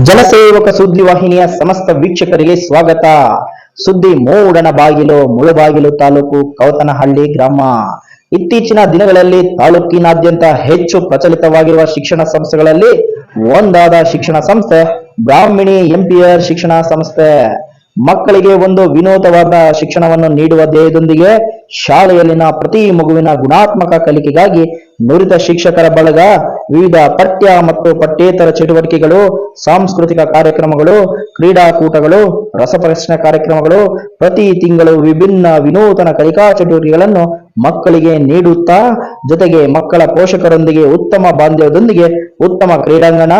ಜನಸೇವಕ ಸುದ್ದಿ ವಾಹಿನಿಯ ಸಮಸ್ತ ವೀಕ್ಷಕರಿಗೆ ಸ್ವಾಗತ. ಸುದ್ದಿ ಮೂಡಣ ಬಾಗಿಲು ಮುಳುಬಾಗಿಲು ತಾಲೂಕು ಕವತನಹಳ್ಳಿ ಗ್ರಾಮ. ಇತ್ತೀಚಿನ ದಿನಗಳಲ್ಲಿ ತಾಲೂಕಿನಾದ್ಯಂತ ಹೆಚ್ಚು ಪ್ರಚಲಿತವಾಗಿರುವ ಶಿಕ್ಷಣ ಸಂಸ್ಥೆಗಳಲ್ಲಿ ಒಂದಾದ ಶಿಕ್ಷಣ ಸಂಸ್ಥೆ, ಬ್ರಾಹ್ಮಿಣಿ ಎಂಪಿಯರ್ ಶಿಕ್ಷಣ ಸಂಸ್ಥೆ. ಮಕ್ಕಳಿಗೆ ಒಂದು ವಿನೂತವಾದ ಶಿಕ್ಷಣವನ್ನು ನೀಡುವ ಧ್ಯೇಯದೊಂದಿಗೆ ಶಾಲೆಯಲ್ಲಿನ ಪ್ರತಿ ಮಗುವಿನ ಗುಣಾತ್ಮಕ ಕಲಿಕೆಗಾಗಿ ನುರಿತ ಶಿಕ್ಷಕರ ಬಳಗ, ವಿವಿಧ ಪಠ್ಯ ಮತ್ತು ಪಠ್ಯೇತರ ಚಟುವಟಿಕೆಗಳು, ಸಾಂಸ್ಕೃತಿಕ ಕಾರ್ಯಕ್ರಮಗಳು, ಕ್ರೀಡಾಕೂಟಗಳು ರಸಪ್ರಶ್ನೆ ಕಾರ್ಯಕ್ರಮಗಳು, ಪ್ರತಿ ತಿಂಗಳು ವಿಭಿನ್ನ ವಿನೂತನ ಕಲಿಕಾ ಚಟುವಟಿಕೆಗಳನ್ನು ಮಕ್ಕಳಿಗೆ ನೀಡುತ್ತಾ, ಜೊತೆಗೆ ಮಕ್ಕಳ ಪೋಷಕರೊಂದಿಗೆ ಉತ್ತಮ ಬಾಂಧವ್ಯದೊಂದಿಗೆ ಉತ್ತಮ ಕ್ರೀಡಾಂಗಣ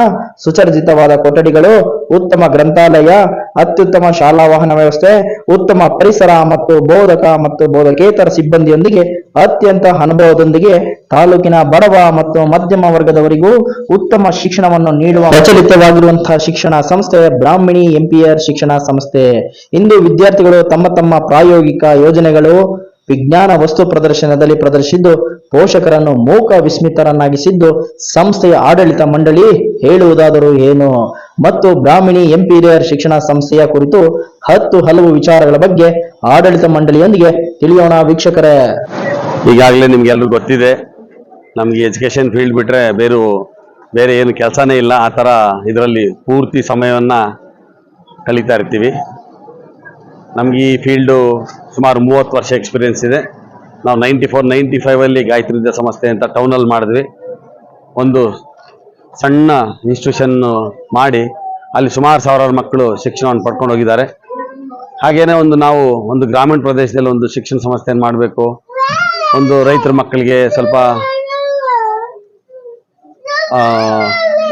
ಸುಸರ್ಜಿತವಾದ ಕೊಠಡಿಗಳು, ಉತ್ತಮ ಗ್ರಂಥಾಲಯ, ಅತ್ಯುತ್ತಮ ಶಾಲಾ ವಾಹನ ವ್ಯವಸ್ಥೆ, ಉತ್ತಮ ಪರಿಸರ ಮತ್ತು ಬೋಧಕ ಮತ್ತು ಬೋಧಕೇತರ ಸಿಬ್ಬಂದಿಯೊಂದಿಗೆ ಅತ್ಯಂತ ಅನುಭವದೊಂದಿಗೆ ತಾಲೂಕಿನ ಬಡವ ಮತ್ತು ಮಧ್ಯಮ ವರ್ಗದವರಿಗೂ ಉತ್ತಮ ಶಿಕ್ಷಣವನ್ನು ನೀಡುವ ಪ್ರಚಲಿತವಾಗಿರುವಂತಹ ಶಿಕ್ಷಣ ಸಂಸ್ಥೆ ಬ್ರಾಹ್ಮಿಣಿ ಎಂಪಿಆರ್ ಶಿಕ್ಷಣ ಸಂಸ್ಥೆ. ಇಂದು ವಿದ್ಯಾರ್ಥಿಗಳು ತಮ್ಮ ತಮ್ಮ ಪ್ರಾಯೋಗಿಕ ಯೋಜನೆಗಳು ವಿಜ್ಞಾನ ವಸ್ತು ಪ್ರದರ್ಶನದಲ್ಲಿ ಪ್ರದರ್ಶಿಸಿದ್ದು ಪೋಷಕರನ್ನು ಮೂಕ ವಿಸ್ಮಿತರನ್ನಾಗಿಸಿದ್ದು, ಸಂಸ್ಥೆಯ ಆಡಳಿತ ಮಂಡಳಿ ಹೇಳುವುದಾದರೂ ಏನು? ಮತ್ತು ಬ್ರಾಹ್ಮಿಣಿ ಎಂಪೀರಿಯರ್ ಶಿಕ್ಷಣ ಸಂಸ್ಥೆಯ ಕುರಿತು ಹತ್ತು ಹಲವು ವಿಚಾರಗಳ ಬಗ್ಗೆ ಆಡಳಿತ ಮಂಡಳಿಯೊಂದಿಗೆ ತಿಳಿಯೋಣ ವೀಕ್ಷಕರೇ. ಈಗಾಗಲೇ ನಿಮ್ಗೆಲ್ಲರೂ ಗೊತ್ತಿದೆ ನಮಗೆ ಎಜುಕೇಷನ್ ಫೀಲ್ಡ್ ಬಿಟ್ಟರೆ ಬೇರೆ ಬೇರೆ ಏನು ಕೆಲಸನೇ ಇಲ್ಲ. ಆ ಥರ ಇದರಲ್ಲಿ ಪೂರ್ತಿ ಸಮಯವನ್ನು ಕಳೀತಾ ಇರ್ತೀವಿ. ನಮ್ಗೆ ಈ ಫೀಲ್ಡು ಸುಮಾರು ಮೂವತ್ತು ವರ್ಷ ಎಕ್ಸ್ಪೀರಿಯನ್ಸ್ ಇದೆ. ನಾವು ನೈಂಟಿ ಫೋರ್ ನೈಂಟಿ ಫೈವಲ್ಲಿ ಗಾಯತ್ರಿ ವಿದ್ಯಾ ಸಂಸ್ಥೆ ಅಂತ ಟೌನಲ್ಲಿ ಮಾಡಿದ್ವಿ. ಒಂದು ಸಣ್ಣ ಇನ್ಸ್ಟಿಟ್ಯೂಷನ್ನು ಮಾಡಿ ಅಲ್ಲಿ ಸುಮಾರು ಸಾವಿರಾರು ಮಕ್ಕಳು ಶಿಕ್ಷಣವನ್ನು ಪಡ್ಕೊಂಡು ಹೋಗಿದ್ದಾರೆ. ಹಾಗೇನೇ ಒಂದು ನಾವು ಒಂದು ಗ್ರಾಮೀಣ ಪ್ರದೇಶದಲ್ಲಿ ಒಂದು ಶಿಕ್ಷಣ ಸಂಸ್ಥೆಯನ್ನು ಮಾಡಬೇಕು. ಒಂದು ರೈತರ ಮಕ್ಕಳಿಗೆ ಸ್ವಲ್ಪ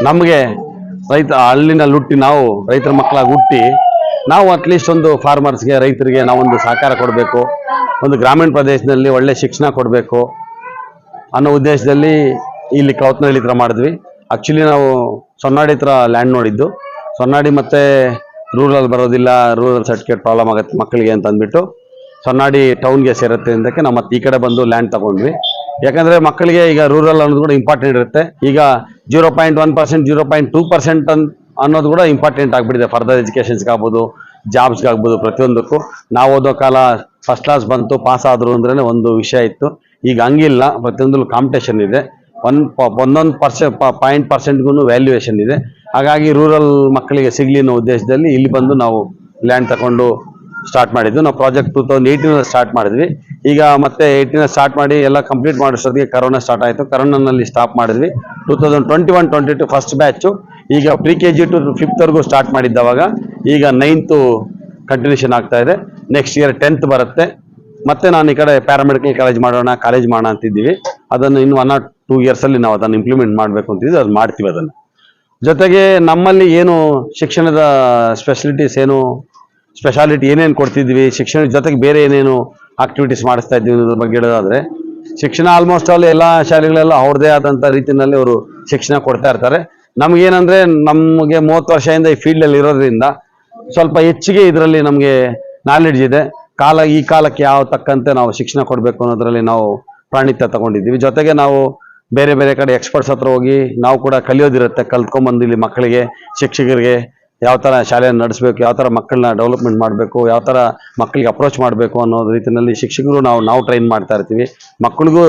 ನಮಗೆ ರೈತ ಹಳ್ಳಿನ ಹುಟ್ಟಿ ನಾವು ರೈತರ ಮಕ್ಕಳಾಗಿ ಹುಟ್ಟಿ, ನಾವು ಅಟ್ಲೀಸ್ಟ್ ಒಂದು ಫಾರ್ಮರ್ಸ್ಗೆ ರೈತರಿಗೆ ನಾವೊಂದು ಸಹಕಾರ ಕೊಡಬೇಕು, ಒಂದು ಗ್ರಾಮೀಣ ಪ್ರದೇಶದಲ್ಲಿ ಒಳ್ಳೆ ಶಿಕ್ಷಣ ಕೊಡಬೇಕು ಅನ್ನೋ ಉದ್ದೇಶದಲ್ಲಿ ಇಲ್ಲಿ ಕವತ್ನಹಳ್ಳಿ ಥರ ಮಾಡಿದ್ವಿ. ಆ್ಯಕ್ಚುಲಿ ನಾವು ಸೊನ್ನಾಡಿ ಹತ್ರ ಲ್ಯಾಂಡ್ ನೋಡಿದ್ದು. ಸೊನ್ನಾಡಿ ಮತ್ತು ರೂರಲ್ ಬರೋದಿಲ್ಲ ರೂರಲ್ ಸರ್ಟಿಫಿಕೇಟ್ ಪ್ರಾಬ್ಲಮ್ ಆಗುತ್ತೆ ಮಕ್ಕಳಿಗೆ ಅಂತ ಅಂದ್ಬಿಟ್ಟು ಸೊನ್ನಾಡಿ ಟೌನ್ಗೆ ಸೇರುತ್ತೆ ಅಂದಕ್ಕೆ ನಾವು ಮತ್ತೆ ಈ ಕಡೆ ಬಂದು ಲ್ಯಾಂಡ್ ತಗೊಂಡ್ವಿ. ಯಾಕಂದ್ರೆ ಮಕ್ಕಳಿಗೆ ಈಗ ರೂರಲ್ ಅನ್ನೋದು ಕೂಡ ಇಂಪಾರ್ಟೆಂಟ್ ಇರುತ್ತೆ. ಈಗ zero point one percent zero point two percent ಅನ್ ಅನ್ನೋದು ಕೂಡ ಇಂಪಾರ್ಟೆಂಟ್ ಆಗಿಬಿಟ್ಟಿದೆ. ಫರ್ದರ್ ಎಜುಕೇಷನ್ಸ್ಗೆ ಆಗ್ಬೋದು ಜಾಬ್ಸ್ಗೆ ಆಗ್ಬೋದು ಪ್ರತಿಯೊಂದಕ್ಕೂ. ನಾವು ಓದೋ ಕಾಲ ಫಸ್ಟ್ ಕ್ಲಾಸ್ ಬಂತು ಪಾಸ್ ಆದರು ಅಂದ್ರೆ ಒಂದು ವಿಷಯ ಇತ್ತು. ಈಗ ಹಂಗಿಲ್ಲ, ಪ್ರತಿಯೊಂದಲ್ಲೂ ಕಾಂಪಿಟೇಷನ್ ಇದೆ. ಒನ್ ಒಂದೊಂದು ಪರ್ಸೆ ಪಾಯಿಂಟ್ ಪರ್ಸೆಂಟ್ಗೂ ವ್ಯಾಲ್ಯೂಯೇಷನ್ ಇದೆ. ಹಾಗಾಗಿ ರೂರಲ್ ಮಕ್ಕಳಿಗೆ ಸಿಗಲಿ ಅನ್ನೋ ಉದ್ದೇಶದಲ್ಲಿ ಇಲ್ಲಿ ಬಂದು ನಾವು ಲ್ಯಾಂಡ್ ತಗೊಂಡು ಸ್ಟಾರ್ಟ್ ಮಾಡಿದ್ದು. ನಾವು ಪ್ರಾಜೆಕ್ಟ್ ಟೂ ತೌಸಂಡ್ ಏಯ್ಟೀನಲ್ಲಿ ಸ್ಟಾರ್ಟ್ ಮಾಡಿದ್ವಿ. ಈಗ ಮತ್ತೆ ಏಯ್ಟೀನ್ ಸ್ಟಾರ್ಟ್ ಮಾಡಿ ಎಲ್ಲ ಕಂಪ್ಲೀಟ್ ಮಾಡೋಷ್ಟೊತ್ತಿಗೆ ಕರೋನಾ ಸ್ಟಾರ್ಟ್ ಆಯಿತು. ಕರೋನಾನಲ್ಲಿ ಸ್ಟಾಪ್ ಮಾಡಿದ್ವಿ. Two thousand twenty one twenty two first batch ಈಗ ಪ್ರಿ ಕೆ ಜಿ ಟು ಫಿಫ್ತ್ವರೆಗೂ ಸ್ಟಾರ್ಟ್ ಮಾಡಿದ್ದವಾಗ ಈಗ ನೈನ್ತು ಕಂಟಿನ್ಯೂಷನ್ ಆಗ್ತಾ ಇದೆ. ನೆಕ್ಸ್ಟ್ ಇಯರ್ ಟೆಂತ್ ಬರುತ್ತೆ. ಮತ್ತೆ ನಾನು ಈ ಕಡೆ ಪ್ಯಾರಾಮೆಡಿಕಲ್ ಕಾಲೇಜ್ ಮಾಡೋಣ ಕಾಲೇಜ್ ಮಾಡೋಣ ಅಂತಿದ್ದೀವಿ. ಅದನ್ನು ಇನ್ನು ಒನ್ ಆರ್ ಟೂ ಇಯರ್ಸಲ್ಲಿ ನಾವು ಅದನ್ನು ಇಂಪ್ಲಿಮೆಂಟ್ ಮಾಡಬೇಕು ಅಂತಿದ್ದೀವಿ ಅದು ಮಾಡ್ತೀವಿ ಅದನ್ನು. ಜೊತೆಗೆ ನಮ್ಮಲ್ಲಿ ಏನು ಶಿಕ್ಷಣದ ಸ್ಪೆಷಲಿಟೀಸ್ ಏನು ಸ್ಪೆಷಾಲಿಟಿ ಏನೇನು ಕೊಡ್ತಿದ್ವಿ, ಶಿಕ್ಷಣ ಜೊತೆಗೆ ಬೇರೆ ಏನೇನು ಆಕ್ಟಿವಿಟೀಸ್ ಮಾಡಿಸ್ತಾ ಇದ್ವಿ ಅನ್ನೋದ್ರ ಬಗ್ಗೆ ಹೇಳೋದಾದರೆ, ಶಿಕ್ಷಣ ಆಲ್ಮೋಸ್ಟ್ ಆಲ್ ಎಲ್ಲ ಶಾಲೆಗಳೆಲ್ಲ ಅವ್ರದ್ದೇ ಆದಂಥ ರೀತಿಯಲ್ಲಿ ಅವರು ಶಿಕ್ಷಣ ಕೊಡ್ತಾ ಇರ್ತಾರೆ. ನಮಗೇನಂದರೆ ನಮಗೆ ಮೂವತ್ತು ವರ್ಷದಿಂದ ಈ ಫೀಲ್ಡಲ್ಲಿ ಇರೋದ್ರಿಂದ ಸ್ವಲ್ಪ ಹೆಚ್ಚಿಗೆ ಇದರಲ್ಲಿ ನಮಗೆ ನಾಲೆಡ್ಜ್ ಇದೆ. ಕಾಲ, ಈ ಕಾಲಕ್ಕೆ ಯಾವ ತಕ್ಕಂತೆ ನಾವು ಶಿಕ್ಷಣ ಕೊಡಬೇಕು ಅನ್ನೋದರಲ್ಲಿ ನಾವು ಪ್ರಾಣಿತ್ಯ ತಗೊಂಡಿದ್ದೀವಿ. ಜೊತೆಗೆ ನಾವು ಬೇರೆ ಬೇರೆ ಕಡೆ ಎಕ್ಸ್ಪರ್ಟ್ಸ್ ಹತ್ರ ಹೋಗಿ ನಾವು ಕೂಡ ಕಲಿಯೋದಿರುತ್ತೆ, ಕಲ್ತ್ಕೊಂಡ್ಬಂದು ಇಲ್ಲಿ ಮಕ್ಕಳಿಗೆ, ಶಿಕ್ಷಕರಿಗೆ ಯಾವ ಥರ ಶಾಲೆಯನ್ನು ನಡೆಸಬೇಕು, ಯಾವ ಥರ ಮಕ್ಕಳನ್ನ ಡೆವಲಪ್ಮೆಂಟ್ ಮಾಡಬೇಕು, ಯಾವ ಥರ ಮಕ್ಕಳಿಗೆ ಅಪ್ರೋಚ್ ಮಾಡಬೇಕು ಅನ್ನೋ ರೀತಿಯಲ್ಲಿ ಶಿಕ್ಷಕರು ನಾವು ನಾವು ಟ್ರೈನ್ ಮಾಡ್ತಾ ಇರ್ತೀವಿ. ಮಕ್ಕಳಿಗೂ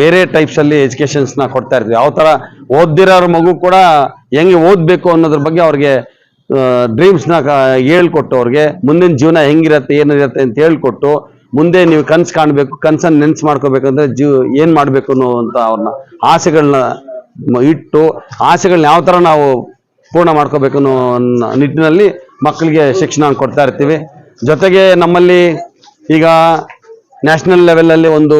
ಬೇರೆ ಟೈಪ್ಸಲ್ಲಿ ಎಜುಕೇಷನ್ಸ್ನ ಕೊಡ್ತಾ ಇರ್ತೀವಿ. ಯಾವ ಥರ ಓದ್ದಿರೋರ ಮಗು ಕೂಡ ಹೆಂಗೆ ಓದಬೇಕು ಅನ್ನೋದ್ರ ಬಗ್ಗೆ ಅವ್ರಿಗೆ ಡ್ರೀಮ್ಸ್ನ ಹೇಳ್ಕೊಟ್ಟು ಅವ್ರಿಗೆ, ಮುಂದಿನ ಜೀವನ ಹೆಂಗಿರತ್ತೆ, ಏನಿರತ್ತೆ ಅಂತ ಹೇಳ್ಕೊಟ್ಟು, ಮುಂದೆ ನೀವು ಕನ್ಸು ಕಾಣಬೇಕು, ಕನ್ಸನ್ನು ನೆನ್ಸು ಮಾಡ್ಕೋಬೇಕಂದ್ರೆ ಜೀವ ಏನು ಮಾಡಬೇಕು ಅನ್ನುವಂಥ ಅವ್ರನ್ನ ಆಸೆಗಳನ್ನ ಇಟ್ಟು, ಆಸೆಗಳನ್ನ ಯಾವ ಥರ ನಾವು ಪೂರ್ಣ ಮಾಡ್ಕೋಬೇಕು ಅನ್ನೋ ನಿಟ್ಟಿನಲ್ಲಿ ಮಕ್ಕಳಿಗೆ ಶಿಕ್ಷಣ ಕೊಡ್ತಾ ಇರ್ತೀವಿ. ಜೊತೆಗೆ ನಮ್ಮಲ್ಲಿ ಈಗ ನ್ಯಾಷನಲ್ ಲೆವೆಲಲ್ಲಿ ಒಂದು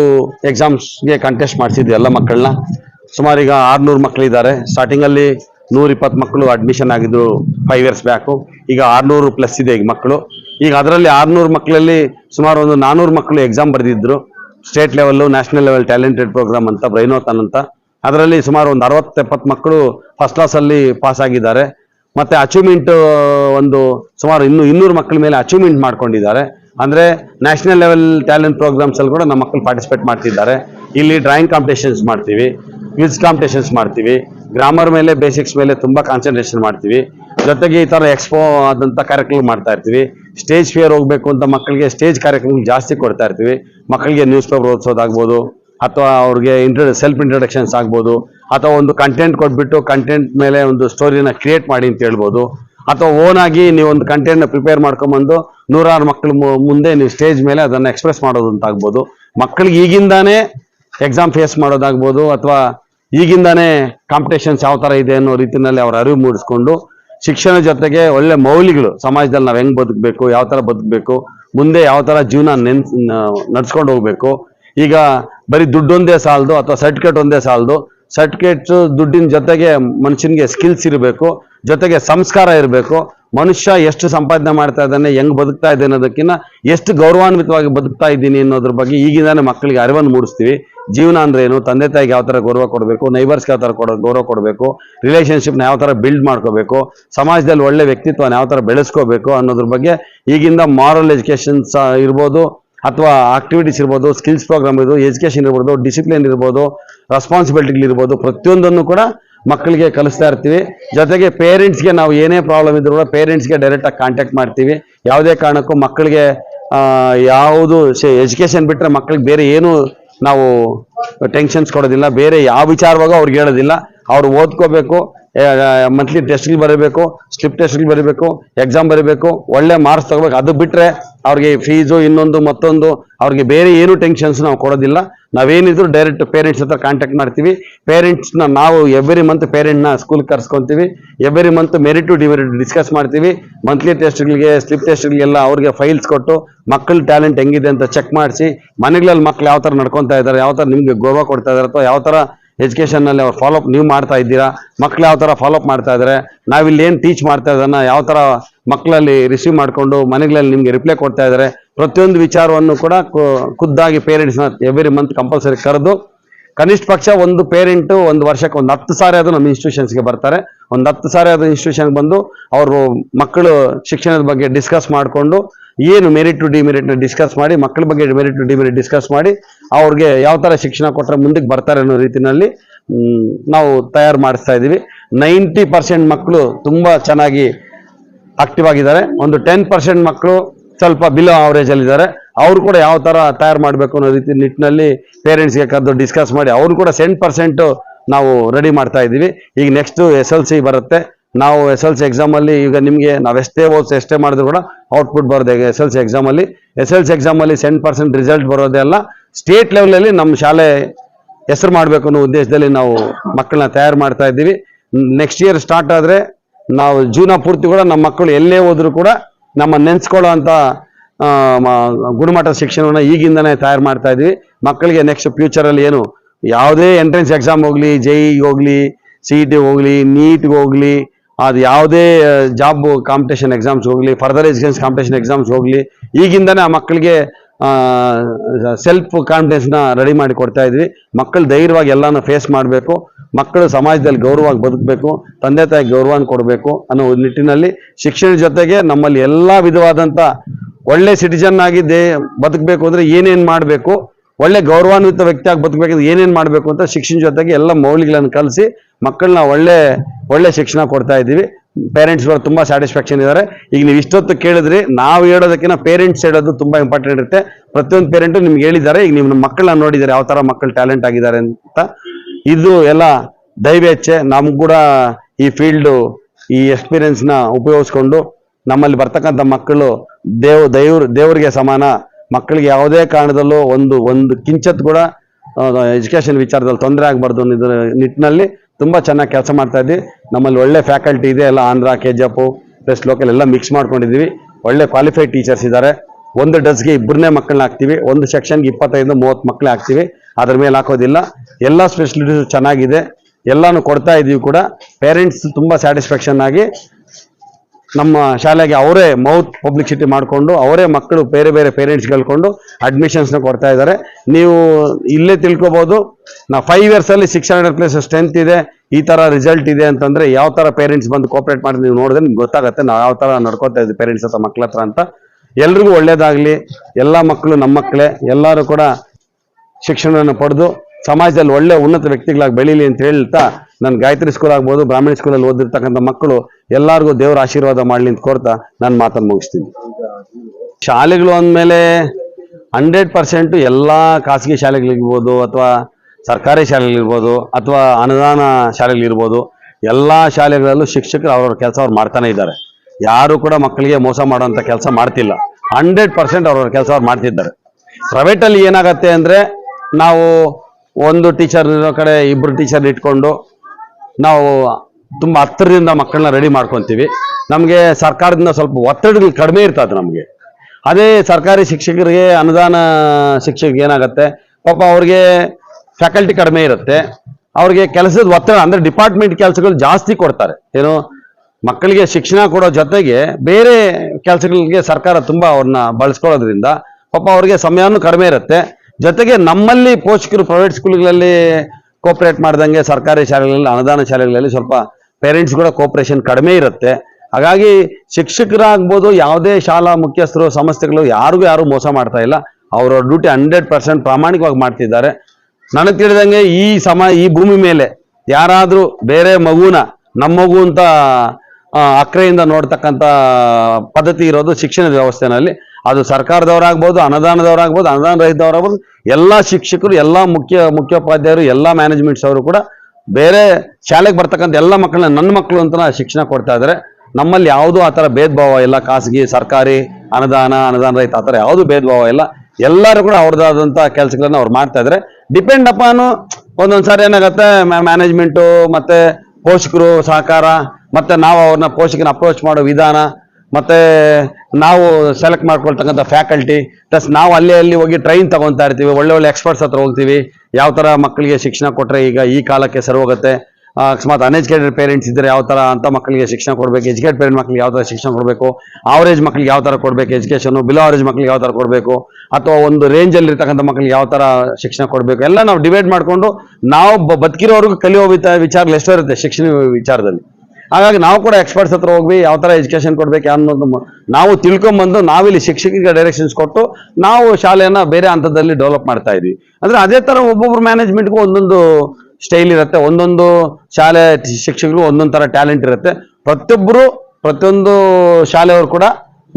ಎಕ್ಸಾಮ್ಸ್ಗೆ ಕಂಟೆಸ್ಟ್ ಮಾಡಿಸಿದ್ವಿ ಎಲ್ಲ ಮಕ್ಕಳನ್ನ. ಸುಮಾರು ಈಗ ಆರುನೂರು ಮಕ್ಕಳಿದ್ದಾರೆ. ಸ್ಟಾರ್ಟಿಂಗಲ್ಲಿ ನೂರಿಪ್ಪತ್ತು ಮಕ್ಕಳು ಅಡ್ಮಿಷನ್ ಆಗಿದ್ರು ಫೈವ್ ಇಯರ್ಸ್ ಬ್ಯಾಕು ಈಗ ಆರ್ನೂರು ಪ್ಲಸ್ ಇದೆ ಈಗ ಮಕ್ಕಳು. ಈಗ ಅದರಲ್ಲಿ ಆರ್ನೂರು ಮಕ್ಕಳಲ್ಲಿ ಸುಮಾರು ಒಂದು ನಾನ್ನೂರು ಮಕ್ಕಳು ಎಕ್ಸಾಮ್ ಬರೆದಿದ್ದರು state level national level talented program ಅಂತ ಬ್ರೈನೋತನ್ ಅಂತ. ಅದರಲ್ಲಿ ಸುಮಾರು ಒಂದು ಅರವತ್ತು ಎಪ್ಪತ್ತು ಮಕ್ಕಳು ಫಸ್ಟ್ ಕ್ಲಾಸಲ್ಲಿ ಪಾಸ್ ಆಗಿದ್ದಾರೆ. ಮತ್ತು ಅಚೀವ್ಮೆಂಟ್ ಒಂದು ಸುಮಾರು ಇನ್ನೂ ಇನ್ನೂರು ಮಕ್ಕಳ ಮೇಲೆ ಅಚೀವ್ಮೆಂಟ್ ಮಾಡ್ಕೊಂಡಿದ್ದಾರೆ. ಅಂದರೆ ನ್ಯಾಷನಲ್ ಲೆವೆಲ್ ಟ್ಯಾಲೆಂಟ್ ಪ್ರೋಗ್ರಾಮ್ಸಲ್ಲಿ ಕೂಡ ನಮ್ಮ ಮಕ್ಕಳು ಪಾರ್ಟಿಸಿಪೇಟ್ ಮಾಡ್ತಿದ್ದಾರೆ. ಇಲ್ಲಿ ಡ್ರಾಯಿಂಗ್ ಕಾಂಪಿಟೇಷನ್ಸ್ ಮಾಡ್ತೀವಿ ಕ್ವಿಜ್ ಕಾಂಪಿಟೇಷನ್ಸ್ ಮಾಡ್ತೀವಿ ಗ್ರಾಮರ್ ಮೇಲೆ ಬೇಸಿಕ್ಸ್ ಮೇಲೆ ತುಂಬ ಕಾನ್ಸಂಟ್ರೇಷನ್ ಮಾಡ್ತೀವಿ. ಜೊತೆಗೆ ಈ ಥರ ಎಕ್ಸ್ಪೋ ಆದಂಥ ಕಾರ್ಯಕ್ರಮ ಮಾಡ್ತಾ ಇರ್ತೀವಿ. ಸ್ಟೇಜ್ ಫಿಯರ್ ಹೋಗಬೇಕು ಅಂತ ಮಕ್ಕಳಿಗೆ ಸ್ಟೇಜ್ ಕಾರ್ಯಕ್ರಮ ಜಾಸ್ತಿ ಕೊಡ್ತಾ ಇರ್ತೀವಿ. ಮಕ್ಕಳಿಗೆ ನ್ಯೂಸ್ ಪೇಪರ್ ಓದಿಸೋದಾಗ್ಬೋದು ಅಥವಾ ಅವ್ರಿಗೆ ಇಂಟ್ರ ಸೆಲ್ಫ್ ಇಂಟ್ರಡಕ್ಷನ್ಸ್ ಆಗ್ಬೋದು, ಅಥವಾ ಒಂದು ಕಂಟೆಂಟ್ ಕೊಟ್ಬಿಟ್ಟು ಕಂಟೆಂಟ್ ಮೇಲೆ ಒಂದು ಸ್ಟೋರಿನ ಕ್ರಿಯೇಟ್ ಮಾಡಿ ಅಂತ ಹೇಳ್ಬೋದು, ಅಥವಾ ಓನ್ ಆಗಿ ಒಂದು ಕಂಟೆಂಟ್ನ ಪ್ರಿಪೇರ್ ಮಾಡ್ಕೊಂಬಂದು ನೂರಾರು ಮಕ್ಕಳು ಮುಂದೆ ನೀವು ಸ್ಟೇಜ್ ಮೇಲೆ ಅದನ್ನು ಎಕ್ಸ್ಪ್ರೆಸ್ ಮಾಡೋದು ಅಂತ ಆಗ್ಬೋದು. ಮಕ್ಕಳಿಗೆ ಈಗಿಂದಾನೇ ಎಕ್ಸಾಮ್ ಫೇಸ್ ಮಾಡೋದಾಗ್ಬೋದು, ಅಥವಾ ಈಗಿಂದಾನೇ ಕಾಂಪಿಟೇಷನ್ಸ್ ಯಾವ ಥರ ಇದೆ ಅನ್ನೋ ರೀತಿಯಲ್ಲಿ ಅವ್ರ ಅರಿವು ಮೂಡಿಸ್ಕೊಂಡು, ಶಿಕ್ಷಣ ಜೊತೆಗೆ ಒಳ್ಳೆ ಮೌಲ್ಯಗಳು ಸಮಾಜದಲ್ಲಿ ನಾವು ಹೆಂಗೆ ಬದುಕಬೇಕು, ಯಾವ ಥರ ಬದುಕಬೇಕು, ಮುಂದೆ ಯಾವ ಥರ ಜೀವನ ನೆನ್ಸ್ ನಡ್ಸ್ಕೊಂಡು ಹೋಗ್ಬೇಕು ಈಗ ಬರೀ ದುಡ್ಡೊಂದೇ ಸಾಲದು ಅಥವಾ ಸರ್ಟಿಫಿಕೇಟ್ ಒಂದೇ ಸಾಲದು ಸರ್ಟಿಫಿಕೇಟ್ ದುಡ್ಡಿನ ಜೊತೆಗೆ ಮನುಷ್ಯನಿಗೆ ಸ್ಕಿಲ್ಸ್ ಇರಬೇಕು, ಜೊತೆಗೆ ಸಂಸ್ಕಾರ ಇರಬೇಕು. ಮನುಷ್ಯ ಎಷ್ಟು ಸಂಪಾದನೆ ಮಾಡ್ತಾ ಇದ್ದಾನೆ, ಹೆಂಗ್ ಬದುಕ್ತಾ ಇದ್ದೇನೆ ಅನ್ನೋದಕ್ಕಿಂತ ಎಷ್ಟು ಗೌರವಾನ್ವಿತವಾಗಿ ಬದುಕ್ತಾ ಇದ್ದೀನಿ ಅನ್ನೋದ್ರ ಬಗ್ಗೆ ಈಗಿಂದಾನೆ ಮಕ್ಕಳಿಗೆ ಅರಿವನ್ನು ಮೂಡಿಸ್ತೀವಿ. ಜೀವನ ಅಂದ್ರೆ ಏನು? ತಂದೆ ತಾಯಿಗೆ ಯಾವ ತರ ಗೌರವ ಕೊಡಬೇಕು ನೈಬರ್ಸ್ಗೆ ಯಾವ ಥರ ಕೊಡೋ, ಗೌರವ ಕೊಡಬೇಕು ರಿಲೇಶನ್ಶಿಪ್ನ ಯಾವ ತರ ಬಿಲ್ಡ್ ಮಾಡ್ಕೋಬೇಕು, ಸಮಾಜದಲ್ಲಿ ಒಳ್ಳೆ ವ್ಯಕ್ತಿತ್ವನ ಯಾವ ತರ ಬೆಳೆಸ್ಕೋಬೇಕು ಅನ್ನೋದ್ರ ಬಗ್ಗೆ ಈಗಿಂದ ಮಾರಲ್ ಎಜುಕೇಶನ್ಸ್ ಇರ್ಬೋದು. ಅಥವಾ ಆಕ್ಟಿವಿಟೀಸ್ ಇರ್ಬೋದು ಸ್ಕಿಲ್ಸ್ ಪ್ರೋಗ್ರಾಮ್ ಇರ್ಬೋದು ಎಜುಕೇಷನ್ ಇರ್ಬೋದು ಡಿಸಿಪ್ಲಿನ್ ಇರ್ಬೋದು ರೆಸ್ಪಾನ್ಸಿಬಿಲಿಟಿಗಳಿರ್ಬೋದು ಪ್ರತಿಯೊಂದನ್ನು ಕೂಡ ಮಕ್ಕಳಿಗೆ ಕಲಿಸ್ತಾ ಇರ್ತೀವಿ. ಜೊತೆಗೆ ಪೇರೆಂಟ್ಸ್ಗೆ ನಾವು ಏನೇ ಪ್ರಾಬ್ಲಮ್ ಇದ್ರೂ ಕೂಡ ಪೇರೆಂಟ್ಸ್ಗೆ ಡೈರೆಕ್ಟಾಗಿ ಕಾಂಟ್ಯಾಕ್ಟ್ ಮಾಡ್ತೀವಿ. ಯಾವುದೇ ಕಾರಣಕ್ಕೂ ಮಕ್ಕಳಿಗೆ ಯಾವುದು ಎಜುಕೇಷನ್ ಬಿಟ್ಟರೆ ಮಕ್ಕಳಿಗೆ ಬೇರೆ ಏನು ನಾವು ಟೆನ್ಷನ್ಸ್ ಕೊಡೋದಿಲ್ಲ. ಬೇರೆ ಯಾವ ವಿಚಾರವಾಗೂ ಅವ್ರಿಗೆ ಹೇಳೋದಿಲ್ಲ. ಅವ್ರು ಓದ್ಕೋಬೇಕು. ಮಂತ್ಲಿ ಟೆಸ್ಟ್ಗಳು ಬರೀಬೇಕು ಸ್ಲಿಪ್ ಟೆಸ್ಟ್ಗಳು ಬರೀಬೇಕು ಎಕ್ಸಾಮ್ ಬರೀಬೇಕು, ಒಳ್ಳೆ ಮಾರ್ಕ್ಸ್ ತಗೋಬೇಕು. ಅದು ಬಿಟ್ರೆ ಅವ್ರಿಗೆ ಫೀಸು ಇನ್ನೊಂದು, ಮತ್ತೊಂದು, ಅವ್ರಿಗೆ ಬೇರೆ ಏನು ಟೆನ್ಷನ್ಸ್ ನಾವು ಕೊಡೋದಿಲ್ಲ. ನಾವೇನಿದ್ರು ಡೈರೆಕ್ಟ್ ಪೇರೆಂಟ್ಸ್ ಹತ್ರ ಕಾಂಟ್ಯಾಕ್ಟ್ ಮಾಡ್ತೀವಿ. ಪೇರೆಂಟ್ಸ್ನ ನಾವು ಎವ್ರಿ ಮಂತ್ ಪೇರೆಂಟ್ನ school ಕರ್ಸ್ಕೊತೀವಿ. Every month merit to demerit discuss ಮಾಡ್ತೀವಿ. ಮಂತ್ಲಿ ಟೆಸ್ಟ್ಗಳಿಗೆ ಸ್ಲಿಪ್ ಟೆಸ್ಟ್ಗಳಿಗೆಲ್ಲ ಅವ್ರಿಗೆ ಫೈಲ್ಸ್ ಕೊಟ್ಟು ಮಕ್ಕಳ ಟ್ಯಾಲೆಂಟ್ ಹೆಂಗಿದೆ ಅಂತ ಚೆಕ್ ಮಾಡಿಸಿ, ಮನೆಗಳಲ್ಲಿ ಮಕ್ಳು ಯಾವ ಥರ ನಡ್ಕೊತಾ ಇದ್ದಾರೆ, ಯಾವ ಥರ ನಿಮಗೆ ಗೋವಾ ಕೊಡ್ತಾ ಇದ್ದಾರೆ ಅಥವಾ ಯಾವ ಥರ ಎಜುಕೇಷನ್ನಲ್ಲಿ ಅವ್ರು ಫಾಲೋಅಪ್ ನೀವು ಮಾಡ್ತಾ ಇದ್ದೀರಾ? ಮಕ್ಳು ಯಾವ ಥರ ಫಾಲೋಅಪ್ ಮಾಡ್ತಾ ಇದ್ದಾರೆ ನಾವಿಲ್ಲಿ ಏನು ಟೀಚ್ ಮಾಡ್ತಾ ಇದ್ದಾನ ಯಾವ ಥರ ಮಕ್ಕಳಲ್ಲಿ ರಿಸೀವ್ ಮಾಡ್ಕೊಂಡು ಮನೆಗಳಲ್ಲಿ ನಿಮಗೆ ರಿಪ್ಲೈ ಕೊಡ್ತಾ ಇದ್ದಾರೆ ಪ್ರತಿಯೊಂದು ವಿಚಾರವನ್ನು ಕೂಡ ಖುದ್ದಾಗಿ ಪೇರೆಂಟ್ಸ್ನ ಎವ್ರಿ ಮಂತ್ ಕಂಪಲ್ಸರಿ ಕರೆದು, ಕನಿಷ್ಠ ಪಕ್ಷ ಒಂದು ಪೇರೆಂಟು ಒಂದು ವರ್ಷಕ್ಕೆ ಒಂದು ಹತ್ತು ಸಾರಿ ಅದು ನಮ್ಮ ಇನ್ಸ್ಟಿಟ್ಯೂಷನ್ಸ್ಗೆ ಬರ್ತಾರೆ. ಒಂದು ಹತ್ತು ಸಾರಿ ಅದು ಇನ್ಸ್ಟಿಟ್ಯೂಷನ್ಗೆ ಬಂದು ಅವರು ಮಕ್ಕಳು ಶಿಕ್ಷಣದ ಬಗ್ಗೆ ಡಿಸ್ಕಸ್ ಮಾಡಿಕೊಂಡು ಏನು ಮೆರಿಟ್ ಟು ಡಿಮೆರಿಟ್ನ ಡಿಸ್ಕಸ್ ಮಾಡಿ ಮಕ್ಕಳ ಬಗ್ಗೆ ಮೆರಿಟ್ ಟು ಡಿಮೆರಿಟ್ ಡಿಸ್ಕಸ್ ಮಾಡಿ, ಅವ್ರಿಗೆ ಯಾವ ಥರ ಶಿಕ್ಷಣ ಕೊಟ್ಟರೆ ಮುಂದಕ್ಕೆ ಬರ್ತಾರೆ ಅನ್ನೋ ರೀತಿನಲ್ಲಿ ನಾವು ತಯಾರು ಮಾಡಿಸ್ತಾ ಇದ್ದೀವಿ. ನೈಂಟಿ ಪರ್ಸೆಂಟ್ ಮಕ್ಕಳು ತುಂಬ ಚೆನ್ನಾಗಿ ಆಕ್ಟಿವ್ ಆಗಿದ್ದಾರೆ. ಒಂದು ಟೆನ್ ಪರ್ಸೆಂಟ್ ಮಕ್ಕಳು ಸ್ವಲ್ಪ ಬಿಲೋ ಅವರೇಜ್ ಅಲ್ಲಿ ಇದ್ದಾರೆ. ಅವರು ಕೂಡ ಯಾವ ತರ ತಯಾರು ಮಾಡಬೇಕು ಅನ್ನೋ ರೀತಿ ನಿಟ್ಟಿನಲ್ಲಿ ಪೇರೆಂಟ್ಸ್ಗೆ ಕರೆದು ಡಿಸ್ಕಸ್ ಮಾಡಿ, ಅವರು ಕೂಡ ಸೆಂಟ್ ಪರ್ಸೆಂಟ್ ನಾವು ರೆಡಿ ಮಾಡ್ತಾ ಇದ್ದೀವಿ. ಈಗ ನೆಕ್ಸ್ಟ್ ಎಸ್ ಎಲ್ ಸಿ ಬರುತ್ತೆ. ನಾವು ಎಸ್ ಎಲ್ ಸಿ ಎಕ್ಸಾಮಲ್ಲಿ ಈಗ ನಿಮಗೆ ನಾವು ಎಷ್ಟೇ ಓದಿಸಿ ಎಷ್ಟೇ ಮಾಡಿದ್ರು ಕೂಡ ಔಟ್ಪುಟ್ ಬರೋದೇ ಎಸ್ ಎಲ್ ಸಿ ಎಕ್ಸಾಮಲ್ಲಿ ಎಸ್ ಎಲ್ ಸಿ ಎಕ್ಸಾಮಲ್ಲಿ ಸೆವೆನ್ ಪರ್ಸೆಂಟ್ ರಿಸಲ್ಟ್ ಬರೋದೇ ಅಲ್ಲ ಸ್ಟೇಟ್ ಲೆವೆಲಲ್ಲಿ ನಮ್ಮ ಶಾಲೆ ಹೆಸರು ಮಾಡಬೇಕು ಅನ್ನೋ ಉದ್ದೇಶದಲ್ಲಿ ನಾವು ಮಕ್ಕಳನ್ನ ತಯಾರು ಮಾಡ್ತಾ ಇದ್ದೀವಿ. ನೆಕ್ಸ್ಟ್ ಇಯರ್ ಸ್ಟಾರ್ಟ್ ಆದರೆ ನಾವು ಜೀವನ ಪೂರ್ತಿ ಕೂಡ ನಮ್ಮ ಮಕ್ಕಳು ಎಲ್ಲೇ ಹೋದರೂ ಕೂಡ ನಮ್ಮ ನೆನೆಸ್ಕೊಳ್ಳೋ ಅಂಥ ಗುಣಮಟ್ಟದ ಶಿಕ್ಷಣವನ್ನು ಈಗಿಂದನೇ ತಯಾರು ಮಾಡ್ತಾ ಇದ್ದೀವಿ. ಮಕ್ಕಳಿಗೆ ನೆಕ್ಸ್ಟ್ ಫ್ಯೂಚರಲ್ಲಿ ಏನು ಯಾವುದೇ ಎಂಟ್ರೆನ್ಸ್ ಎಕ್ಸಾಮ್ ಹೋಗಲಿ ಜೈ ಹೋಗಲಿ ಸಿ ಇ ಟಿ ಹೋಗಲಿ ನೀಟ್ಗೆ ಹೋಗ್ಲಿ ಅದು ಯಾವುದೇ ಜಾಬ್ ಕಾಂಪಿಟೇಷನ್ ಎಕ್ಸಾಮ್ಸ್ ಹೋಗಲಿ ಫರ್ದರ್ ಎಜುಕೇಷನ್ ಕಾಂಪಿಟೇಷನ್ ಎಕ್ಸಾಮ್ಸ್ ಹೋಗಲಿ, ಈಗಿಂದನೇ ಆ ಮಕ್ಕಳಿಗೆ ಸೆಲ್ಫ್ ಕಾನ್ಫಿಡೆನ್ಸ್ನ ರೆಡಿ ಮಾಡಿ ಕೊಡ್ತಾ ಇದ್ವಿ. ಮಕ್ಕಳು ಧೈರ್ಯವಾಗಿ ಎಲ್ಲನೂ ಫೇಸ್ ಮಾಡಬೇಕು. ಮಕ್ಕಳು ಸಮಾಜದಲ್ಲಿ ಗೌರವವಾಗಿ ಬದುಕಬೇಕು. ತಂದೆ ತಾಯಿ ಗೌರವನ ಕೊಡಬೇಕು ಅನ್ನೋ ನಿಟ್ಟಿನಲ್ಲಿ ಶಿಕ್ಷಣ ಜೊತೆಗೆ ನಮ್ಮಲ್ಲಿ ಎಲ್ಲ ವಿಧವಾದಂಥ ಒಳ್ಳೆ ಸಿಟಿಜನ್ ಆಗಿ ದೇ ಬದುಕಬೇಕು ಅಂದರೆ ಏನೇನು ಮಾಡಬೇಕು? ಒಳ್ಳೆ ಗೌರವಾನ್ವಿತ ವ್ಯಕ್ತಿಯಾಗಿ ಬದುಕಬೇಕಂದ್ರೆ ಏನೇನು ಮಾಡಬೇಕು ಅಂತ ಶಿಕ್ಷಣ ಜೊತೆಗೆ ಎಲ್ಲ ಮೌಲ್ಯಗಳನ್ನು ಕಲಿಸಿ ಮಕ್ಕಳನ್ನ ಒಳ್ಳೆ ಒಳ್ಳೆ ಶಿಕ್ಷಣ ಕೊಡ್ತಾ ಇದ್ದೀವಿ. ಪೇರೆಂಟ್ಸ್ಗಳು ತುಂಬ ಸ್ಯಾಟಿಸ್ಫ್ಯಾಕ್ಷನ್ ಇದ್ದಾರೆ. ಈಗ ನೀವು ಇಷ್ಟೊತ್ತು ಕೇಳಿದ್ರಿ, ನಾವು ಹೇಳೋದಕ್ಕಿಂತ ಪೇರೆಂಟ್ಸ್ ಹೇಳೋದು ತುಂಬ ಇಂಪಾರ್ಟೆಂಟ್ ಇರುತ್ತೆ. ಪ್ರತಿಯೊಂದು ಪೇರೆಂಟು ನಿಮ್ಗೆ ಹೇಳಿದ್ದಾರೆ, ಈಗ ನಿಮ್ಮ ಮಕ್ಕಳನ್ನ ನೋಡಿದ್ದಾರೆ, ಯಾವ ಥರ ಮಕ್ಕಳು ಟ್ಯಾಲೆಂಟ್ ಆಗಿದ್ದಾರೆ ಅಂತ. ಇದು ಎಲ್ಲ ದೈವೇಚ್ಛೆ ನಮ್ಗೆ ಕೂಡ ಈ ಫೀಲ್ಡು ಈ ಎಕ್ಸ್ಪೀರಿಯನ್ಸ್ನ ಉಪಯೋಗಿಸ್ಕೊಂಡು ನಮ್ಮಲ್ಲಿ ಬರ್ತಕ್ಕಂಥ ಮಕ್ಕಳು ದೇವ್, ದೇವ್ರ, ದೇವ್ರಿಗೆ ಸಮಾನ ಮಕ್ಕಳಿಗೆ ಯಾವುದೇ ಕಾರಣದಲ್ಲೂ ಒಂದು ಒಂದು ಕಿಂಚತ್ ಕೂಡ ಎಜುಕೇಷನ್ ವಿಚಾರದಲ್ಲಿ ತೊಂದರೆ ಆಗಬಾರ್ದು ಅನ್ನೋದ್ರ ನಿಟ್ಟಿನಲ್ಲಿ ತುಂಬ ಚೆನ್ನಾಗಿ ಕೆಲಸ ಮಾಡ್ತಾ ಇದ್ವಿ. ನಮ್ಮಲ್ಲಿ ಒಳ್ಳೆ ಫ್ಯಾಕಲ್ಟಿ ಇದೆ, ಎಲ್ಲ ಆಂಧ್ರ ಕೆಜಪ್ಪು ಪ್ಲಸ್ ಲೋಕಲ್ ಎಲ್ಲ ಮಿಕ್ಸ್ ಮಾಡ್ಕೊಂಡಿದ್ದೀವಿ. ಒಳ್ಳೆ ಕ್ವಾಲಿಫೈಡ್ ಟೀಚರ್ಸ್ ಇದ್ದಾರೆ. ಒಂದು ಡಸ್ಗೆ ಇಬ್ಬರನ್ನೇ ಮಕ್ಕಳನ್ನ ಹಾಕ್ತೀವಿ. ಒಂದು ಸೆಕ್ಷನ್ಗೆ ಇಪ್ಪತ್ತೈದು, ಮೂವತ್ತು ಮಕ್ಕಳು ಹಾಕ್ತೀವಿ. ಅದ್ರ ಮೇಲೆ ಹಾಕೋದಿಲ್ಲ. ಎಲ್ಲ ಸ್ಪೆಷಲಿಟೀಸು ಚೆನ್ನಾಗಿದೆ. ಎಲ್ಲಾನು ಕೊಡ್ತಾ ಇದೀವಿ ಕೂಡ. ಪೇರೆಂಟ್ಸ್ ತುಂಬ ಸ್ಯಾಟಿಸ್ಫ್ಯಾಕ್ಷನ್ ಆಗಿ ನಮ್ಮ ಶಾಲೆಗೆ ಅವರೇ ಮೌತ್ ಪಬ್ಲಿಸಿಟಿ ಮಾಡಿಕೊಂಡು, ಅವರೇ ಮಕ್ಕಳು ಬೇರೆ ಬೇರೆ ಪೇರೆಂಟ್ಸ್ ಗೆಲ್ಕೊಂಡು ಅಡ್ಮಿಷನ್ಸ್ನ ಕೊಡ್ತಾ ಇದ್ದಾರೆ. ನೀವು ಇಲ್ಲೇ ತಿಳ್ಕೊಬೋದು. ನಾವು ಫೈವ್ ಇಯರ್ಸಲ್ಲಿ ಸಿಕ್ಸ್ ಹಂಡ್ರೆಡ್ ಪ್ಲೇಸ್ ಸ್ಟ್ರೆಂತ್ ಇದೆ. ಈ ಥರ ರಿಸಲ್ಟ್ ಇದೆ ಅಂತಂದ್ರೆ ಯಾವ ಥರ ಪೇರೆಂಟ್ಸ್ ಬಂದು ಕೋಪ್ರೇಟ್ ಮಾಡಿ ನೀವು ನೋಡಿದ್ರೆ ನಿಮ್ಗೆ ಗೊತ್ತಾಗುತ್ತೆ ನಾವು ಯಾವ ಥರ ನಡ್ಕೋತಾ ಇದ್ದೀವಿ ಪೇರೆಂಟ್ಸ್ ಹತ್ರ ಮಕ್ಕಳ ಹತ್ರ ಅಂತ. ಎಲ್ರಿಗೂ ಒಳ್ಳೇದಾಗಲಿ. ಎಲ್ಲ ಮಕ್ಕಳು ನಮ್ಮ ಮಕ್ಕಳೇ. ಎಲ್ಲರೂ ಕೂಡ ಶಿಕ್ಷಣವನ್ನು ಪಡೆದು ಸಮಾಜದಲ್ಲಿ ಒಳ್ಳೆ ಉನ್ನತ ವ್ಯಕ್ತಿಗಳಾಗಿ ಬೆಳೀಲಿ ಅಂತ ಹೇಳ್ತಾ ನಾನು ಗಾಯತ್ರಿ ಸ್ಕೂಲ್ ಆಗ್ಬೋದು, ಬ್ರಾಹ್ಮಣ ಸ್ಕೂಲಲ್ಲಿ ಓದಿರ್ತಕ್ಕಂಥ ಮಕ್ಕಳು ಎಲ್ಲರಿಗೂ ದೇವರ ಆಶೀರ್ವಾದ ಮಾಡಲಿ ಅಂತ ಕೋರ್ತಾ ನಾನು ಮಾತನ್ನು ಮುಗಿಸ್ತೀನಿ. ಶಾಲೆಗಳು ಅಂದಮೇಲೆ ಹಂಡ್ರೆಡ್ ಪರ್ಸೆಂಟು ಎಲ್ಲ ಖಾಸಗಿ ಶಾಲೆಗಳಿರ್ಬೋದು ಅಥವಾ ಸರ್ಕಾರಿ ಶಾಲೆಗಳಿರ್ಬೋದು ಅಥವಾ ಅನುದಾನ ಶಾಲೆಗಳಿರ್ಬೋದು ಎಲ್ಲ ಶಾಲೆಗಳಲ್ಲೂ ಶಿಕ್ಷಕರು ಅವ್ರವ್ರ ಕೆಲಸ ಅವ್ರು ಮಾಡ್ತಾನೆ ಇದ್ದಾರೆ. ಯಾರು ಕೂಡ ಮಕ್ಕಳಿಗೆ ಮೋಸ ಮಾಡುವಂಥ ಕೆಲಸ ಮಾಡ್ತಿಲ್ಲ. ಹಂಡ್ರೆಡ್ ಪರ್ಸೆಂಟ್ ಅವ್ರವ್ರ ಕೆಲಸ ಅವ್ರು ಮಾಡ್ತಿದ್ದಾರೆ. ಪ್ರೈವೇಟಲ್ಲಿ ಏನಾಗತ್ತೆ ಅಂದರೆ ನಾವು ಒಂದು ಟೀಚರ್ ಇರೋ ಕಡೆ ಇಬ್ಬರು ಟೀಚರ್ ಇಟ್ಕೊಂಡು ನಾವು ತುಂಬ ಹತ್ತಿರದಿಂದ ಮಕ್ಕಳನ್ನ ರೆಡಿ ಮಾಡ್ಕೊತೀವಿ. ನಮಗೆ ಸರ್ಕಾರದಿಂದ ಸ್ವಲ್ಪ ಒತ್ತಡಗಳು ಕಡಿಮೆ ಇರ್ತದೆ ನಮಗೆ. ಅದೇ ಸರ್ಕಾರಿ ಶಿಕ್ಷಕರಿಗೆ ಅನುದಾನ ಶಿಕ್ಷಕರಿಗೆ ಏನಾಗುತ್ತೆ? ಪಾಪ ಅವ್ರಿಗೆ ಫ್ಯಾಕಲ್ಟಿ ಕಡಿಮೆ ಇರುತ್ತೆ. ಅವ್ರಿಗೆ ಕೆಲಸದ ಒತ್ತಡ, ಅಂದರೆ ಡಿಪಾರ್ಟ್ಮೆಂಟ್ ಕೆಲಸಗಳು ಜಾಸ್ತಿ ಕೊಡ್ತಾರೆ. ಏನು? ಮಕ್ಕಳಿಗೆ ಶಿಕ್ಷಣ ಕೊಡೋ ಜೊತೆಗೆ ಬೇರೆ ಕೆಲಸಗಳಿಗೆ ಸರ್ಕಾರ ತುಂಬ ಅವ್ರನ್ನ ಬಳಸ್ಕೊಳ್ಳೋದ್ರಿಂದ ಪಾಪ ಅವ್ರಿಗೆ ಸಮಯನೂ ಕಡಿಮೆ ಇರುತ್ತೆ. ಜೊತೆಗೆ ನಮ್ಮಲ್ಲಿ ಪೋಷಕರು ಪ್ರೈವೇಟ್ ಸ್ಕೂಲ್ಗಳಲ್ಲಿ ಕೋಪರೇಟ್ ಮಾಡ್ದಂಗೆ ಸರ್ಕಾರಿ ಶಾಲೆಗಳಲ್ಲಿ, ಅನುದಾನ ಶಾಲೆಗಳಲ್ಲಿ ಸ್ವಲ್ಪ ಪೇರೆಂಟ್ಸ್ ಕೂಡ ಕೋಪರೇಷನ್ ಕಡಿಮೆ ಇರುತ್ತೆ. ಹಾಗಾಗಿ ಶಿಕ್ಷಕರಾಗ್ಬೋದು, ಯಾವುದೇ ಶಾಲಾ ಮುಖ್ಯಸ್ಥರು, ಸಂಸ್ಥೆಗಳು ಯಾರಿಗೂ ಯಾರು ಮೋಸ ಮಾಡ್ತಾ ಇಲ್ಲ. ಅವರ ಡ್ಯೂಟಿ ಹಂಡ್ರೆಡ್ ಪರ್ಸೆಂಟ್ ಪ್ರಾಮಾಣಿಕವಾಗಿ ಮಾಡ್ತಿದ್ದಾರೆ. ನನಗೆ ತಿಳಿದಂಗೆ ಈ ಸಮ, ಈ ಭೂಮಿ ಮೇಲೆ ಯಾರಾದರೂ ಬೇರೆ ಮಗುನ, ನಮ್ಮ ಮಗು ಅಂತ ಅಕ್ರೆಯಿಂದ ನೋಡ್ತಕ್ಕಂಥ ಪದ್ಧತಿ ಇರೋದು ಶಿಕ್ಷಣ ವ್ಯವಸ್ಥೆನಲ್ಲಿ. ಅದು ಸರ್ಕಾರದವರಾಗ್ಬೋದು, ಅನುದಾನದವರಾಗ್ಬೋದು, ಅನುದಾನ ರಹಿತವರಾಗ್ಬೋದು, ಎಲ್ಲ ಶಿಕ್ಷಕರು, ಎಲ್ಲ ಮುಖ್ಯ, ಮುಖ್ಯೋಪಾಧ್ಯಾಯರು, ಎಲ್ಲ ಮ್ಯಾನೇಜ್ಮೆಂಟ್ಸ್ ಅವರು ಕೂಡ ಬೇರೆ ಶಾಲೆಗೆ ಬರ್ತಕ್ಕಂಥ ಎಲ್ಲ ಮಕ್ಕಳನ್ನ, ನನ್ನ ಮಕ್ಕಳು ಅಂತ ಶಿಕ್ಷಣ ಕೊಡ್ತಾ ಇದ್ದಾರೆ. ನಮ್ಮಲ್ಲಿ ಯಾವುದೂ ಆ ಥರ ಭೇದ ಭಾವ ಇಲ್ಲ. ಖಾಸಗಿ, ಸರ್ಕಾರಿ, ಅನುದಾನ ಅನುದಾನ ರಹಿತ, ಆ ಥರ ಯಾವುದೂ ಭೇದ ಭಾವ ಇಲ್ಲ. ಎಲ್ಲರೂ ಕೂಡ ಅವ್ರದ್ದಾದಂಥ ಕೆಲಸಗಳನ್ನ ಅವ್ರು ಮಾಡ್ತಾ ಇದ್ದಾರೆ. ಡಿಪೆಂಡ್ ಅಪಾನು ಒಂದೊಂದು ಸಾರಿ ಏನಾಗುತ್ತೆ ಮ್ಯಾನೇಜ್ಮೆಂಟು ಮತ್ತು ಪೋಷಕರು ಸಹಕಾರ, ಮತ್ತು ನಾವು ಅವ್ರನ್ನ ಪೋಷಕನ ಅಪ್ರೋಚ್ ಮಾಡೋ ವಿಧಾನ ಮತ್ತೆ ನಾವು ಸೆಲೆಕ್ಟ್ ಮಾಡ್ಕೊಳ್ತಕ್ಕಂಥ ಫ್ಯಾಕಲ್ಟಿ ಪ್ಲಸ್ ನಾವು ಅಲ್ಲೇ ಅಲ್ಲಿ ಹೋಗಿ ಟ್ರೈನ್ ತೊಗೊತಾ ಇರ್ತೀವಿ, ಒಳ್ಳೆ ಒಳ್ಳೆ ಎಕ್ಸ್ಪರ್ಟ್ಸ್ ಹತ್ರ ಹೋಗ್ತೀವಿ. ಯಾವ ಥರ ಮಕ್ಕಳಿಗೆ ಶಿಕ್ಷಣ ಕೊಟ್ಟರೆ ಈಗ ಈ ಕಾಲಕ್ಕೆ ಸರಿ ಹೋಗುತ್ತೆ? ಅಕಸ್ಮಾತ್ ಅನ್ಎಜುಕೇಟೆಡ್ ಪೇರೆಂಟ್ಸ್ ಇದ್ದರೆ ಯಾವ ಥರ ಅಂತ ಮಕ್ಕಳಿಗೆ ಶಿಕ್ಷಣ ಕೊಡಬೇಕು? ಎಜುಕೇಟ್ ಪೇರೆಂಟ್ ಮಕ್ಕಳಿಗೆ ಯಾವ ಥರ ಶಿಕ್ಷಣ ಕೊಡಬೇಕು? ಆವರೇಜ್ ಮಕ್ಕಳಿಗೆ ಯಾವ ಥರ ಕೊಡಬೇಕು ಎಜುಕೇಷನು ಬಿಲೋ ಆವರೇಜ್ ಮಕ್ಕಳಿಗೆ ಯಾವ ಥರ ಕೊಡಬೇಕು? ಅಥವಾ ಒಂದು ರೇಂಜಲ್ಲಿರ್ತಕ್ಕಂಥ ಮಕ್ಕಳಿಗೆ ಯಾವ ಥರ ಶಿಕ್ಷಣ ಕೊಡಬೇಕು? ಎಲ್ಲ ನಾವು ಡಿವೈಡ್ ಮಾಡಿಕೊಂಡು ನಾವು ಬದುಕಿರೋವರೆಗೂ ಕಲಿಯೋ ವಿಚಾರ ವಿಚಾರಗಳು ಎಷ್ಟೋ ಇರುತ್ತೆ ಶಿಕ್ಷಣ ವಿಚಾರದಲ್ಲಿ. ಹಾಗಾಗಿ ನಾವು ಕೂಡ ಎಕ್ಸ್ಪರ್ಟ್ಸ್ ಹತ್ರ ಹೋಗಿ ಯಾವ ಥರ ಎಜುಕೇಶನ್ ಕೊಡಬೇಕು ಅನ್ನೋದು ನಾವು ತಿಳ್ಕೊಂಬಂದು ನಾವಿಲ್ಲಿ ಶಿಕ್ಷಕರಿಗೆ ಡೈರೆಕ್ಷನ್ಸ್ ಕೊಟ್ಟು ನಾವು ಶಾಲೆಯನ್ನು ಬೇರೆ ಹಂತದಲ್ಲಿ ಡೆವಲಪ್ ಮಾಡ್ತಾ ಇದ್ವಿ. ಅಂದರೆ ಅದೇ ಥರ ಒಬ್ಬೊಬ್ಬರು ಮ್ಯಾನೇಜ್ಮೆಂಟ್ಗೂ ಒಂದೊಂದು ಸ್ಟೈಲ್ ಇರುತ್ತೆ, ಒಂದೊಂದು ಶಾಲೆ ಶಿಕ್ಷಕರು ಒಂದೊಂದು ಥರ ಟ್ಯಾಲೆಂಟ್ ಇರುತ್ತೆ. ಪ್ರತಿಯೊಬ್ಬರು ಪ್ರತಿಯೊಂದು ಶಾಲೆಯವರು ಕೂಡ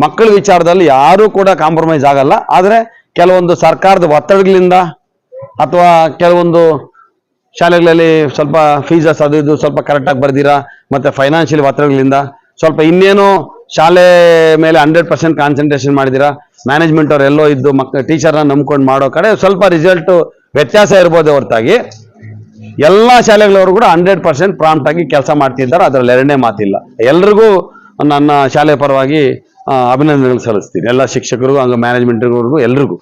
ಮಕ್ಕಳ ವಿಚಾರದಲ್ಲಿ ಯಾರೂ ಕೂಡ ಕಾಂಪ್ರಮೈಸ್ ಆಗಲ್ಲ. ಆದರೆ ಕೆಲವೊಂದು ಸರ್ಕಾರದ ಒತ್ತಡಗಳಿಂದ ಅಥವಾ ಕೆಲವೊಂದು ಶಾಲೆಗಳಲ್ಲಿ ಸ್ವಲ್ಪ ಫೀಸಸ್ ಅದು ಇದು ಸ್ವಲ್ಪ ಕರೆಕ್ಟಾಗಿ ಬರ್ದಿರಾ, ಮತ್ತೆ ಫೈನಾನ್ಷಿಯಲ್ ಒತ್ತಡಗಳಿಂದ ಸ್ವಲ್ಪ ಇನ್ನೇನು ಶಾಲೆ ಮೇಲೆ ಹಂಡ್ರೆಡ್ ಪರ್ಸೆಂಟ್ ಕಾನ್ಸಂಟ್ರೇಷನ್ ಮಾಡಿದಿರಾ ಮ್ಯಾನೇಜ್ಮೆಂಟ್ ಅವ್ರು ಎಲ್ಲೋ ಇದ್ದು ಮಕ್ ಟೀಚರ್ನ ನಂಬ್ಕೊಂಡು ಮಾಡೋ ಕಡೆ ಸ್ವಲ್ಪ ರಿಸಲ್ಟ್ ವ್ಯತ್ಯಾಸ ಇರ್ಬೋದು ಹೊರತಾಗಿ. ಎಲ್ಲ ಶಾಲೆಗಳವರು ಕೂಡ ಹಂಡ್ರೆಡ್ ಪರ್ಸೆಂಟ್ ಪ್ರಾಂಪ್ಟ್ ಆಗಿ ಕೆಲಸ ಮಾಡ್ತಿದ್ದಾರೆ, ಅದರಲ್ಲಿ ಎರಡನೇ ಮಾತಿಲ್ಲ. ಎಲ್ರಿಗೂ ನನ್ನ ಶಾಲೆ ಪರವಾಗಿ ಅಭಿನಂದನೆಗಳು ಸಲ್ಲಿಸ್ತೀನಿ. ಎಲ್ಲ ಶಿಕ್ಷಕರಿಗೂ, ಹಂಗೆ ಮ್ಯಾನೇಜ್ಮೆಂಟ್ಗೂ ಎಲ್ರಿಗೂ.